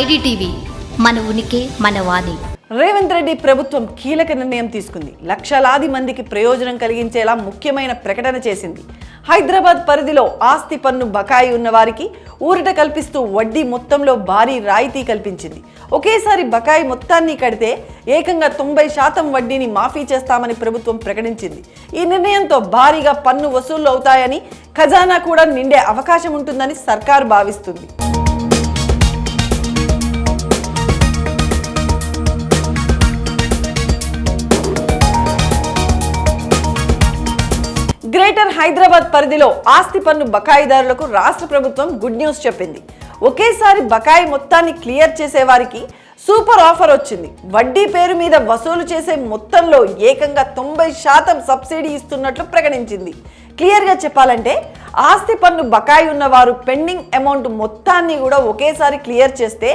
IDTV మన ఉనికి మన వాణి. రేవంత్ రెడ్డి ప్రభుత్వం కీలక నిర్ణయం తీసుకుంది. లక్షలాది మందికి ప్రయోజనం కలిగించేలా ముఖ్యమైన ప్రకటన చేసింది. హైదరాబాద్ పరిధిలో ఆస్తి పన్ను బకాయి ఉన్న వారికి ఊరట కల్పిస్తూ వడ్డీ మొత్తంలో భారీ రాయితీ కల్పించింది. ఒకేసారి బకాయి మొత్తాన్ని కడితే ఏకంగా తొంభై శాతం వడ్డీని మాఫీ చేస్తామని ప్రభుత్వం ప్రకటించింది. ఈ నిర్ణయంతో భారీగా పన్ను వసూళ్ళు అవుతాయని ఖజానా కూడా నిండే అవకాశం ఉంటుందని సర్కార్ భావిస్తుంది. గ్రేటర్ హైదరాబాద్ పరిధిలో ఆస్తి పన్ను బకాయిదారులకు రాష్ట్ర ప్రభుత్వం గుడ్ న్యూస్ చెప్పింది. ఒకేసారి బకాయి మొత్తాన్ని క్లియర్ చేసే వారికి సూపర్ ఆఫర్ వచ్చింది. వడ్డీ పేరు మీద వసూలు చేసే మొత్తంలో ఏకంగా తొంభై శాతం సబ్సిడీ ఇస్తున్నట్లు ప్రకటించింది. క్లియర్గా చెప్పాలంటే ఆస్తి పన్ను బకాయి ఉన్నవారు పెండింగ్ అమౌంట్ మొత్తాన్ని కూడా ఒకేసారి క్లియర్ చేస్తే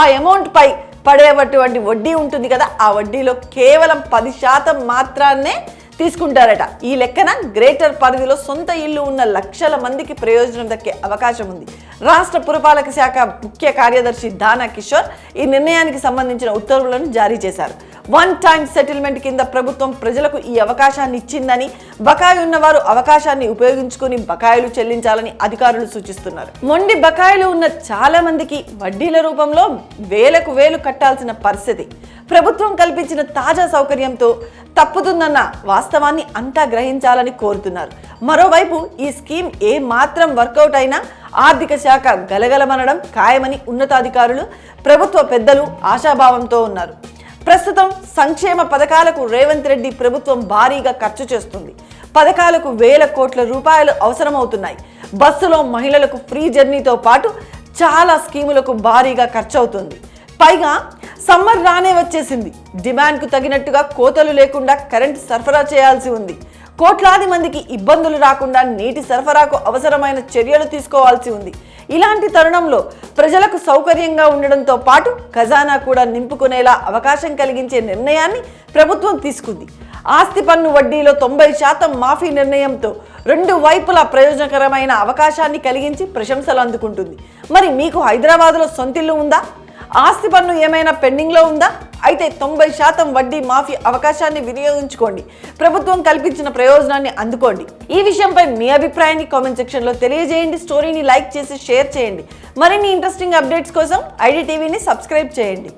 ఆ అమౌంట్ పై పడేటువంటి వడ్డీ ఉంటుంది కదా ఆ వడ్డీలో కేవలం పది శాతం మాత్రాన్నే తీసుకుంటారట. ఈ లెక్కన గ్రేటర్ పరిధిలో సొంత ఇల్లు ఉన్న లక్షల మందికి ప్రయోజనం దక్కే అవకాశం ఉంది. రాష్ట్ర పురపాలక శాఖ ముఖ్య కార్యదర్శి దానా కిషోర్ ఈ నిర్ణయానికి సంబంధించిన ఉత్తర్వులను జారీ చేశారు. వన్ టైం సెటిల్మెంట్ కింద ప్రభుత్వం ప్రజలకు ఈ అవకాశాన్ని ఇచ్చిందని బకాయి ఉన్నవారు అవకాశాన్ని ఉపయోగించుకుని బకాయిలు చెల్లించాలని అధికారులు సూచిస్తున్నారు. మొండి బకాయిలు ఉన్న చాలా మందికి వడ్డీల రూపంలో వేలకు వేలు కట్టాల్సిన పరిస్థితి. ప్రభుత్వం కల్పించిన తాజా సౌకర్యంతో తప్పుతుందన్న వాస్తవాన్ని అంతా గ్రహించాలని కోరుతున్నారు. మరోవైపు ఈ స్కీమ్ ఏ మాత్రం వర్కౌట్ అయినా ఆర్థిక శాఖ గలగలమనడం ఖాయమని ఉన్నతాధికారులు ప్రభుత్వ పెద్దలు ఆశాభావంతో ఉన్నారు. ప్రస్తుతం సంక్షేమ పథకాలకు రేవంత్ రెడ్డి ప్రభుత్వం భారీగా ఖర్చు చేస్తుంది. పథకాలకు వేల కోట్ల రూపాయలు అవసరమవుతున్నాయి. బస్సులో మహిళలకు ఫ్రీ జర్నీతో పాటు చాలా స్కీములకు భారీగా ఖర్చు అవుతుంది పైగా సమ్మర్ రానే వచ్చేసింది. డిమాండ్కు తగినట్టుగా కోతలు లేకుండా కరెంట్ సరఫరా చేయాల్సి ఉంది. కోట్లాది మందికి ఇబ్బందులు రాకుండా నీటి సరఫరాకు అవసరమైన చర్యలు తీసుకోవాల్సి ఉంది. ఇలాంటి తరుణంలో ప్రజలకు సౌకర్యంగా ఉండడంతో పాటు ఖజానా కూడా నింపుకునేలా అవకాశం కలిగించే నిర్ణయాన్ని ప్రభుత్వం తీసుకుంది. ఆస్తి పన్ను వడ్డీలో తొంభై శాతం మాఫీ నిర్ణయంతో రెండు వైపులా ప్రయోజనకరమైన అవకాశాన్ని కలిగించి ప్రశంసలు అందుకుంటుంది. మరి మీకు హైదరాబాద్లో సొంతిల్లు ఉందా? ఆస్తి పన్ను ఏమైనా పెండింగ్లో ఉందా? అయితే తొంభై శాతం వడ్డీ మాఫీ అవకాశాన్ని వినియోగించుకోండి. ప్రభుత్వం కల్పించిన ప్రయోజనాన్ని అందుకోండి. ఈ విషయంపై మీ అభిప్రాయాన్ని కామెంట్ సెక్షన్లో తెలియజేయండి. స్టోరీని లైక్ చేసి షేర్ చేయండి. మరిన్ని ఇంట్రెస్టింగ్ అప్డేట్స్ కోసం ఐడి టీవీని సబ్స్క్రైబ్ చేయండి.